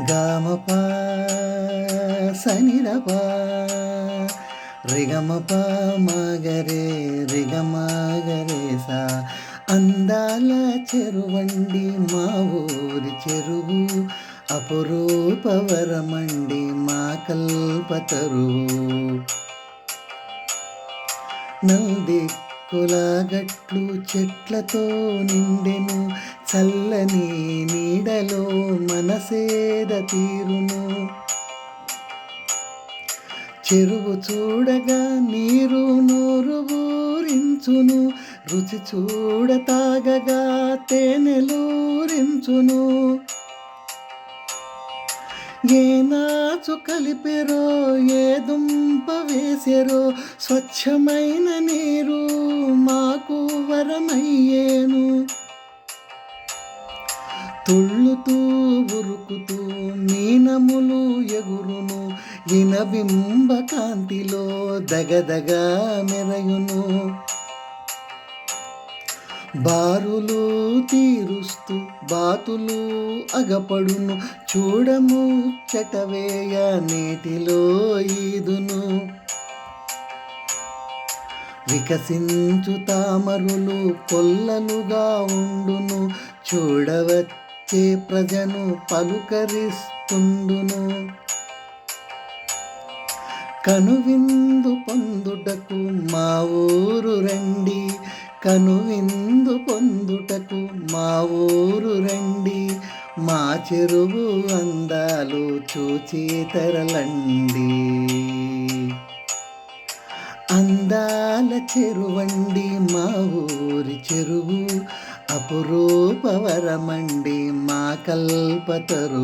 గమప సనిరప రిగమప మగరే రిగమగరే సా. అందాల చెరువండి మా ఊరి చెరువు అపురూపవరమండి మా కల్పతరువు కులాగట్లు చెట్లతో నిండెను చల్లని నీడలో మనసేద తీరును. చెరువు చూడగా నీరు నోరు ఊరించును రుచి చూడ తాగగా తేనెలూరించును ఏ నాచు కలిపెరో ఏ దుంప వేసెరో స్వచ్ఛమైన నీరు తుళ్ళుతూ ఉరుకుతూ మీనములు ఎగురును ఇనబింబ కాంతిలో దగదగ మెరయును. బారులు తీరుస్తూ బాతులు అగపడును చూడము చటవేయ నీటిలో ఈదును. వికసించు తామరులు కొల్లలుగా ఉండును చూడవచ్చు ప్రజను పలుకరిస్తుండును. కనువిందు పొందుటకు మా ఊరు రండి. కనువిందు పొందుటకు మా ఊరు రండి. మా చెరువు అందాలు చూచి తరలండి. అందాల చెరువండి మా ఊరి చెరువు అపురూపవరమండి మా కల్పతరు